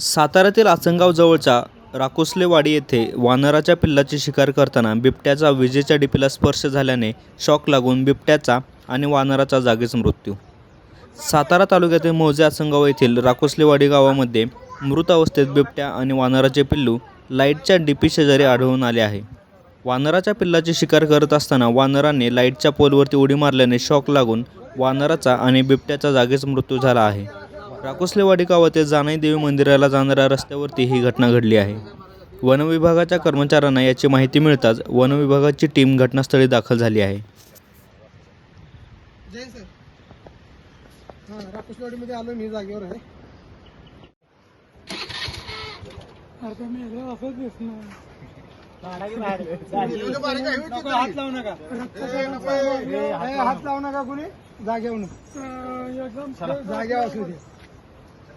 साताऱ्यातील आसनगाव जवळच्या राकोसलेवाडी येथे वानराच्या पिल्लाची शिकार करताना बिबट्याचा विजेच्या डिपीला स्पर्श झाल्याने शॉक लागून बिबट्याचा आणि वानराचा जागीच मृत्यू. सातारा तालुक्यातील मोजे आसनगाव येथील राकोसलेवाडी गावामध्ये मृत अवस्थेत बिबट्या आणि वानराचे पिल्लू लाईटच्या डीपी शेजारी आढळून आले आहे. वानराच्या पिल्लाची शिकार करत असताना वानराने लाईटच्या पोलवरती उडी मारल्याने शॉक लागून वानराचा आणि बिबट्याचा जागीच मृत्यू झाला आहे. राकोसलेवाडी गावातील जानाई देवी मंदिराला जाणाऱ्या रस्त्यावरती ही घटना घडली आहे. वनविभागाच्या कर्मचाऱ्यांना याची माहिती मिळताच वनविभागाची टीम घटनास्थळी दाखल झाली आहे. जय सर. हां राकेशवाडीमध्ये आलो मी जागेवर आहे. हात लावू नका. हात लावू नका कुणी जागेवर जागेवर असू दे.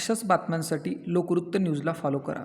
अशाच बातम्यांसाठी लोकवृत्त न्यूजला फॉलो करा.